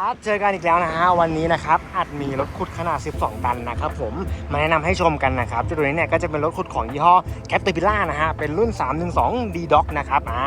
ครับเจอกันอีกแล้วนะฮะวันนี้นะครับอัดมีรถขุดขนาด 12 ตันนะครับผมมาแนะนำให้ชมกันนะครับเจ้าตัวนี้เนี่ยก็จะเป็นรถขุดของยี่ห้อ Caterpillar นะฮะเป็นรุ่น 312 D Doc นะครับอ่า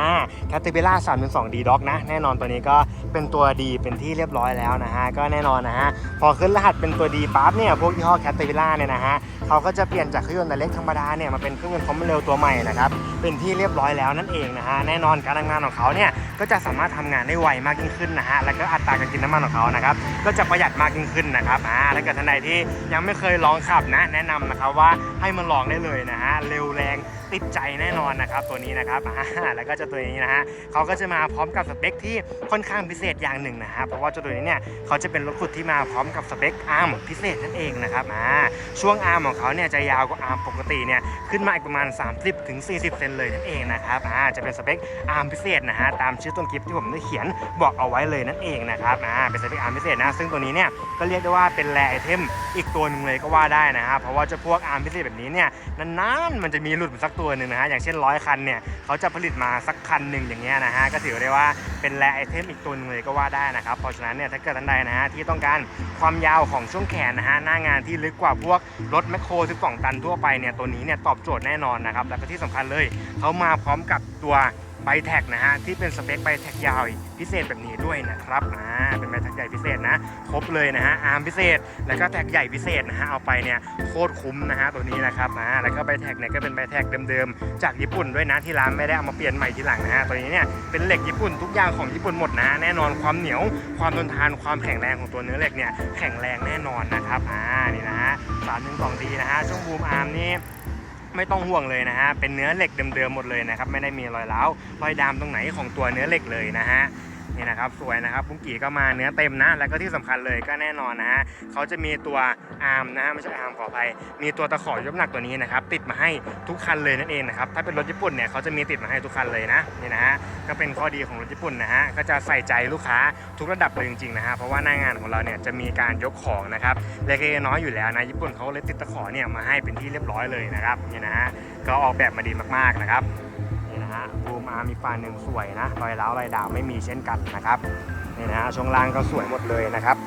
Caterpillar 312 D Doc นะแน่นอนตัวนี้ก็เป็นตัวดีเป็นที่เรียบร้อยแล้วนะฮะก็แน่นอนนะฮะพอขึ้นรหัสเป็นตัวดีปั๊บเนี่ยพวกยี่ห้อ Caterpillar เนี่ยนะฮะ เขาก็จะเปลี่ยนจากเครื่องยนต์แต่เล็กธรรมดาเนี่ยมาเป็นเครื่องยนต์คอมเร็วตัวใหม่นะครับเป็นที่เรียบร้อยแล้วนั่นเองนะฮะแน่นอนการทำงานของเขาเนี่ยก็จะสามารถทำงานได้ไวมากยิ่งขึ้นนะฮะแล้วก็อัตราการกินน้ำมันของเขานะครับก็จะประหยัดมากยิ่งขึ้นนะครับอ่าถ้าเกิดท่านใดที่ยังไม่เคยลองขับนะแนะนำนะครับว่าให้มาลองได้เลยนะฮะเร็วแรง ติดใจแน่นอนนะครับตัวนี้นะครับอ่าแล้วก็เจะตัวนี้นะฮะเขาก็จะมาพร้อมกับสเปคที่ค่อนข้างพิเศษอย่างหนึ่งนะฮะเพราะว่าเจ้าตัวนี้เนี่ยเขาจะเป็นรถขุดที่มาพร้อมกับสเปคอาร์มพิเศษนั่นเองนะครับอ่าช่วงอาร์มของเขาเนี่ยจะยาวกว่าอาร์มปกติเนี่ยขึ้นมาอีกประมาณ30ถึง40เซนเลยนั่นเองนะครับอ่าจะเป็นสเปคอาร์มพิเศษนะฮะตามชื่อต้นคลิปที่ผมได้เขียนบอกเอาไว้เลยนั่นเองนะครับอ่าเป็นสเปคอาร์มพิเศษนะซึ่งตัวนี้เนี่ยก็เรียกได้ว่าเป็นแรไอเทมอีกตัวหนึ่งเลยก็ว่าได้นะฮะเพราะว่าเจะพวกอาร์มพิเศษแบบนี้เนี่ยนานๆมันจะมีหลุดสักตัวหนึ่งนะฮะอย่างเช่นร้อยคันเนี่ยเขาจะผลิตมาสักคันหนึ่งอย่างเงี้ยนะฮะก็ถือได้ว่าเป็นแรไอเทมอีกตัวหนึงเลยก็ว่าได้นะครับเพราะฉะนั้นเนี่ยถ้าเกิดท่านใดนะฮะที่ต้องการความยาวของช่วงแขนนะฮะหน้างานที่ลึกกว่าพวกรถแมคโครทุกกล่องตันทั่วไปเนี่ยตัวนี้เนี่ยตอบโจทย์แน่นอนนะครับแล้วก็ที่สำคัญเลยเขามาพร้อมกับตัว ไบแท็กนะฮะที่เป็นสเปคไบแท็กยาวพิเศษแบบนี้ด้วยนะครับอ่าเป็นไบแท็กใหญ่พิเศษนะครบเลยนะฮะอาร์มพิเศษ แล้วก็แท็กใหญ่พิเศษนะฮะเอาไปเนี่ยโคตรคุ้มนะฮะตัวนี้นะครับอ่าแล้วก็ไบแท็กเนี่ยก็เป็นไบแท็กเดิมๆจากญี่ปุ่นด้วยนะที่ร้านไม่ได้เอามาเปลี่ยนใหม่ทีหลังนะฮะตัวนี้เนี่ยเป็นเหล็กญี่ปุ่นทุกอย่างของญี่ปุ่นหมดนะฮะแน่นอนความเหนียวความทนทานความแข็งแรงของตัวเนื้อเหล็กเนี่ยแข็งแรงแน่นอนนะครับอ่านี่นะฮะสามหนึ่งสองดีนะฮะช่วงบูมอาร์มนี่ ไม่ต้องห่วงเลยนะฮะเป็นเนื้อเหล็กเดิมๆหมดเลยนะครับไม่ได้มีรอยร้าวรอยดามตรงไหนของตัวเนื้อเหล็กเลยนะฮะ นี่นะครับสวยนะครับปุ้งกี่ก็มาเนื้อเต็มนะ แล้วก็ที่สำคัญเลยก็แน่นอนนะฮะเขาจะมีตัวอาร์มนะฮะไม่ใช่อาร์มขออภัยมีตัวตะขอยกน้ำหนักตัวนี้นะครับติดมาให้ทุกคันเลยนั่นเองนะครับถ้าเป็นรถญี่ปุ่นเนี่ยเขาจะมีติดมาให้ทุกคันเลยนะนี่นะฮะก็เป็นข้อดีของรถญี่ปุ่นนะฮะก็จะใส่ใจลูกค้าทุกระดับเลยจริงๆนะฮะเพราะว่าหน้างานของเราเนี่ยจะมีการยกของนะครับเล็กๆน้อยอยู่แล้วนะญี่ปุ่นเขาเลยติดตะขอเนี่ยมาให้เป็นที่เรียบร้อยเลยนะครับนี่นะฮะก็ออกแบบมาดีมากๆนะครับ บูมอาร์มีฟานหนึ่งสวยนะรอยร้าวรอยดาวไม่มีเช่นกันนะครับนี่นะฮะช่วงล่างก็สวยหมดเลยนะครับ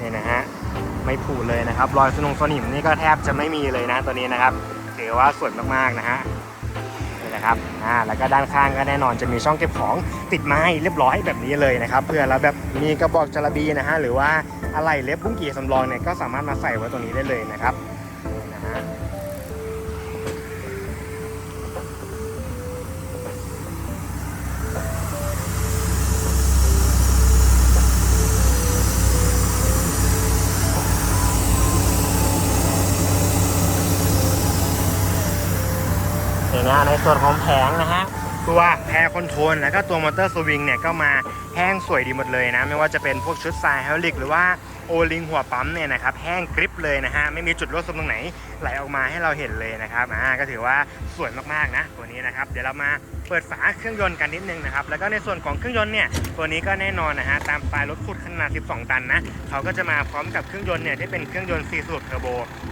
นี่นะฮะไม่ผุเลยนะครับ รอยสนงสนิมนี่ก็แทบจะไม่มีเลยนะตัวนี้นะครับถือว่าสวยมากๆนะฮะนี่นะครับอ่าแล้วก็ด้านข้างก็แน่นอนจะมีช่องเก็บของติดไม้เรียบร้อยแบบนี้เลยนะครับเพื่อเราแบบมีกระบอกจระบีนะฮะหรือว่าอะไรเล็บบุ้งกี่สำรองเนี่ยก็สามารถมาใส่ไว้ตรงนี้ได้เลยนะครับ นะในส่วนของแผงนะฮะตัวแพรคอนโทรลแล้วก็ตัวมอเตอร์สวิงเนี่ยก็มาแห้งสวยดีหมดเลยนะ ไม่ว่าจะเป็นพวกชุดทรายไฮดรอลิกหรือว่าโอลิงหัวปั๊มเนี่ยนะครับแห้งกริบเลยนะฮะไม่มีจุดรั่วซึมตรงไหนไหลออกมาให้เราเห็นเลยนะครับอ่าก็ถือว่าสวยมากๆนะตัวนี้นะครับ เดี๋ยวเรามา เปิดฝาเครื่องยนต์กันนิดนึงนะครับ แล้วก็ในส่วนของเครื่องยนต์เนี่ย ตัวนี้ก็แน่นอนนะฮะ ตามสไตล์รถขุดขนาด 12 ตันนะ เขาก็จะมาพร้อมกับเครื่องยนต์เนี่ยที่เป็นเครื่องยนต์4สูบเทอร์โบ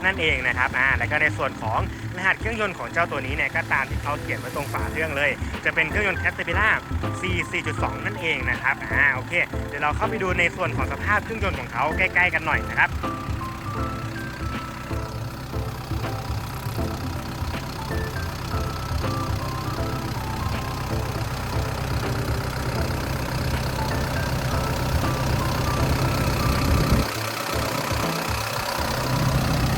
นั่นเองนะครับ อ่า แล้วก็ในส่วนของรหัสเครื่องยนต์ของเจ้าตัวนี้เนี่ยก็ตามที่เขาเขียนไว้ตรงฝาเครื่องเลย จะเป็นเครื่องยนต์ Caterpillar C 4.2 นั่นเองนะครับ อ่า โอเค เดี๋ยวเราเข้าไปดูในส่วนของสภาพเครื่องยนต์ของเขาใกล้ ๆ กันหน่อยนะครับ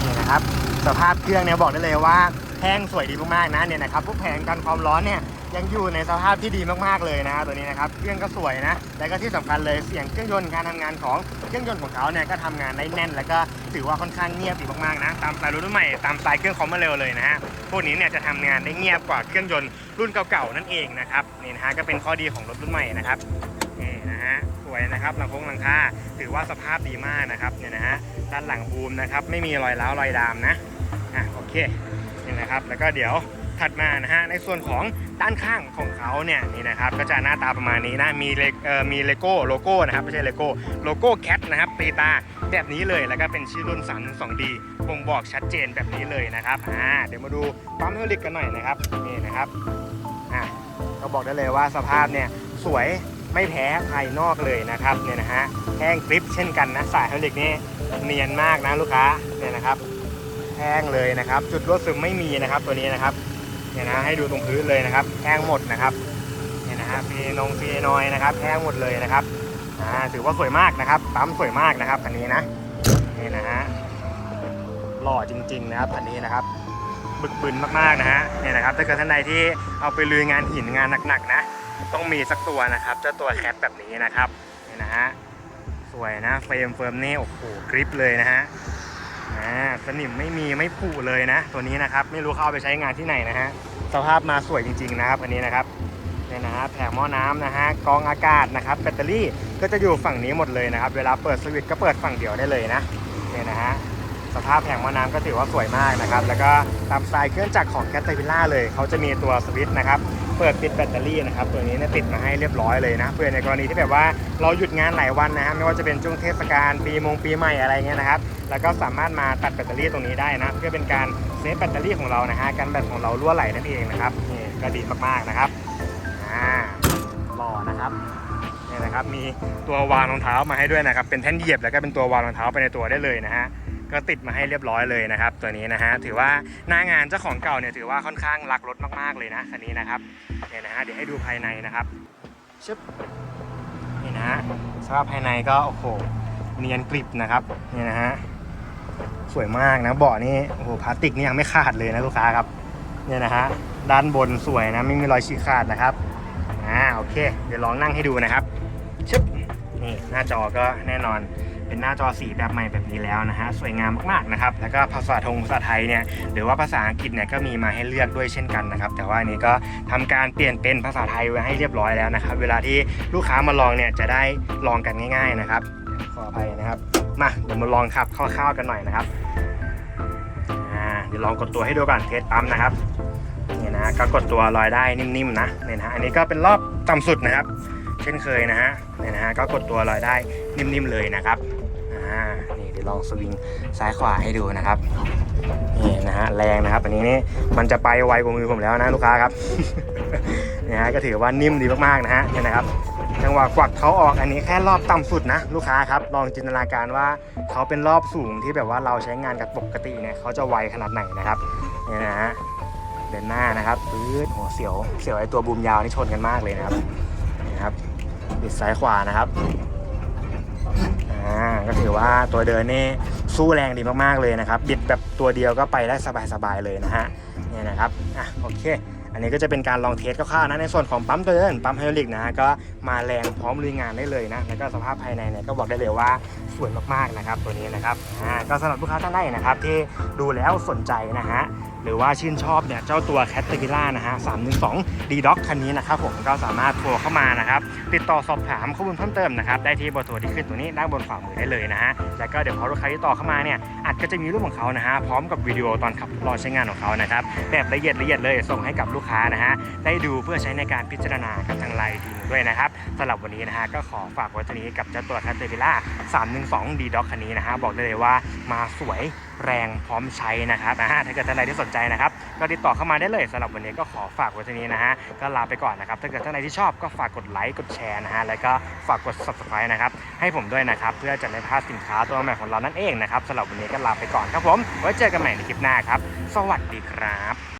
นี่นะครับ ส ภาพเครื่องเนี่ยบอกได้เลยว่าแห้งสวยดีมากๆนะเนี่ยนะครับพวกแผงกันความร้อนเนี่ยยังอยู่ในสภาพที่ดีมากๆเลยนะตัวนี้นะครับเครื่องก็สวยนะแล้วก็ที่สำคัญเลยเสียงเครื่องยนต์การทำงานของเครื่องยนต์ของเขาเนี่ยก็ทำงานได้แน่น แล้วก็ถือว่าค่อนข้างเงียบดีมากๆนะตามสไตล์รุ่นใหม่ตามสไตล์เครื่องคอมมาเร็วเลยนะฮะพวกนี้เนี่ยจะทำงานได้เงียบกว่าเครื่องยนต์รุ่นเก่าๆนั่นเองนะครับนี่นะฮะก็เป็นข้อดีของรถรุ่นใหม่นะครับนี่นะฮะสวยนะครับหลังโค้งหลังคาถือว่าสภาพดีมากนะครับเนี่ยนะฮะด้านหลังบูมนะครับไม่มีรอยร้าวรอยดามนะ อะโอเคนี่นะครับ แล้วก็เดี๋ยวถัดมานะฮะในส่วนของด้านข้างของเขาเนี่ยนี่นะครับก็จะหน้าตาประมาณนี้นะมีเลเอ่อมีเลโก้โลโก้นะครับไม่ใช่เลโก้โลโก้แคทนะครับตีตาแบบนี้เลยแล้วก็เป็นชื่อรุ่น 312D บ่งบอกชัดเจนแบบนี้เลยนะครับอ่าเดี๋ยวมาดูปั๊มเฮลิกกันหน่อยนะครับนี่นะครับอะก็บอกได้เลยว่าสภาพเนี่ยสวยไม่แพ้ภายนอกเลยนะครับเนี่ยนะฮะแห้งกริปเช่นกันนะสายไฮลิกนี่เนียนมากนะลูกค้าเนี่ยนะครับ แห้งเลยนะครับ จุดรั่วซึมไม่มีนะครับตัวนี้นะครับเนี่ยนะให้ดูตรงพื้นเลยนะครับแห้งหมดนะครับเนี่ยนะฮะฟีนงฟีนอยนะครับแห้งหมดเลยนะครับอ่าถือว่าสวยมากนะครับปั๊มสวยมากนะครับคันนี้นะนี่นะฮะหล่อจริง ๆ นะครับคันนี้นะครับบึกบึนมากๆนะฮะเนี่ยนะครับถ้าเกิดท่านใดที่เอาไปลุยงานหินงานหนักๆนะ ต้องมีสักตัวนะครับเจ้าตัวแคทแบบนี้นะครับเนี่ยนะฮะสวยนะเฟรมเฟิร์มนี่โอ้โหกริปเลยนะฮะ อ่าสนิมไม่มีไม่ผุเลยนะ ตัวนี้นะครับไม่รู้เขาเอาไปใช้งานที่ไหนนะฮะสภาพมาสวยจริง ๆ นะครับ อันนี้นะครับเนี่ยนะฮะแผงหม้อน้ำนะฮะกองอากาศนะครับแบตเตอรี่ก็จะอยู่ฝั่งนี้หมดเลยนะครับ เวลาเปิดสวิตช์ก็เปิดฝั่งเดียวได้เลยนะเนี่ยนะฮะสภาพแผงหม้อน้ำก็ถือว่าสวยมากนะครับ แล้วก็ตามสไตล์เครื่องจักรของแคทเตอร์พิล่าเลย เขาจะมีตัวสวิตช์นะครับ เปิดปิดแบตเตอรี่นะครับตัวนี้เนี่ยติดมาให้เรียบร้อยเลยนะเพื่อในกรณีที่แบบว่าเราหยุดงานหลายวันนะฮะไม่ว่าจะเป็นช่วงเทศกาลปีมงปีใหม่อะไรเงี้ยนะครับแล้วก็สามารถมาตัดแบตเตอรี่ตรงนี้ได้นะ เพื่อเป็นการเซฟแบตเตอรี่ของเรานะฮะการแบตของเรารั่วไหลนั่นเองนะครับนี่ก็ดีมากๆนะครับอ่าหล่อนะครับนี่นะครับมีตัววางรองเท้ามาให้ด้วยนะครับเป็นแท่นเหยียบแล้วก็เป็นตัววางรองเท้าไปในตัวได้เลยนะฮะ ก็ติดมาให้เรียบร้อยเลยนะครับ ตัวนี้นะฮะถือว่าหน้างานเจ้าของเก่าเนี่ยถือว่าค่อนข้างรักรถมากๆเลยนะคันนี้นะครับเนี่ยนะฮะเดี๋ยวให้ดูภายในนะครับชึบนี่นะฮะสภาพภายในก็โอ้โหเนียนกริบนะครับเนี่ยนะฮะสวยมากนะเบาะนี่โอ้โหพลาสติกนี่ยังไม่ขาดเลยนะลูกค้าครับเนี่ยนะฮะด้านบนสวยนะไม่มีรอยฉีกขาดนะครับอ่าโอเค เดี๋ยวลองนั่งให้ดูนะครับชึบนี่หน้าจอก็แน่นอน เป็นหน้าจอสีแบบใหม่แบบนี้แล้วนะฮะสวยงามมากๆนะครับแล้วก็ภาษาทงภาษาไทยเนี่ยหรือว่าภาษาอังกฤษเนี่ยก็มีมาให้เลือกด้วยเช่นกันนะครับแต่ว่านี้ก็ทำการเปลี่ยนเป็นภาษาไทยไว้ให้เรียบร้อยแล้วนะครับเวลาที่ลูกค้ามาลองเนี่ยจะได้ลองกันง่าย ๆนะครับขออภัยนะครับมาเดี๋ยวมาลองขับคร่าวๆกันหน่อยนะครับเดี๋ยวลองกดตัวให้ดูก่อนเทสปั๊มนะครับนี่นะก็กดตัวลอยได้นิ่มๆนะเนี่ยนะอันนี้ก็เป็นรอบต่ำสุดนะครับ เช่นเคยนะฮะเนี่ยนะฮะก็กดตัวลอยได้นิ่มๆเลยนะครับ อ่า นี่เดี๋ยวลองสวิงซ้ายขวาให้ดูนะครับ นี่นะฮะแรงนะครับ อันนี้นี่มันจะไปไวกว่ามือผมแล้วนะลูกค้าครับนี่ฮะก็ถือว่านิ่มดีมากๆนะฮะนี่นะครับจังหวะกวักเขาออกอันนี้แค่รอบต่ำสุดนะ ลูกค้าครับ ลองจินตนาการว่าเขาเป็นรอบสูงที่แบบว่าเราใช้งานกับปกติเนี่ยเขาจะไวขนาดไหนนะครับเนี่ยนะฮะเดินหน้านะครับปื๊ดโหเสียวเสียวไอตัวบูมยาวนี่ชนกันมากเลยนะครับนี่ครับบิดซ้ายขวานะครับ อ่าก็ถือว่าตัวเดินนี่สู้แรงดีมากๆเลยนะครับบิดแบบตัวเดียวก็ไปได้สบายๆเลยนะฮะเนี่ยนะครับอะโอเค อันนี้ก็จะเป็นการลองเทสคร่าวๆนะในส่วนของปั๊มตัวเดินปั๊มไฮดรอลิกนะฮะก็มาแรงพร้อมลุยงานได้เลยนะแล้วก็สภาพภายในเนี่ยก็บอกได้เลยว่าสวยมากๆนะครับตัวนี้นะครับอ่าก็สำหรับลูกค้าท่านใดนะครับที่ดูแล้วสนใจนะฮะหรือว่าชื่นชอบเนี่ยเจ้าตัว c a t e r p i l l a r นะฮะ312 d d o c คันนี้นะครับผมก็สามารถโทรเข้ามานะครับติดต่อสอบถามข้อมูลเพิ่มเติมนะครับได้ที่เบอร์โทรที่ขึ้นตัวนี้ด้านบนฝ่ามือได้เลยนะฮะแล้วก็เดี๋ยวพอลูกค้าที่ต่อเข้ามาเนี่ยอาจก็จะมีรูปของเขานะฮะพร้อมกับวิดีโอตอนขับรอใช้งานของเขานะครับแบบละเอียดละเอียดเลยส่งให้กับลูกค้านะฮะได้ดูเพื่อใช้ในการพิจารณากับทางไลน์ทีมด้วยนะครับสำหรับวันนี้นะฮะก็ขอฝากไว้ตัวนี้กับเจ้าตัว c a t e r p i l l a r 312 d d o c คันนี้นะฮะบอกได้เลยว่ามาสวยแรงพร้อมใช้นะครับอ่าถ้าเกิดท่านใดที่สนใจนะครับก็ติดต่อเข้ามาได้เลยสำหรับวันนี้ก็ขอฝากไว้ที่นี้นะฮะก็ลาไปก่อนนะครับถ้าเกิดท่านใดที่ชอบก็ฝากกดไลค์กดแชร์นะฮะแล้วก็ฝากกด subscribe นะครับให้ผมด้วยนะครับเพื่อจะไม่พลาดสินค้าตัวใหม่ของเรานั่นเองนะครับสำหรับวันนี้ก็ลาไปก่อนครับผมไว้เจอกันใหม่ในคลิปหน้าครับ สวัสดีครับ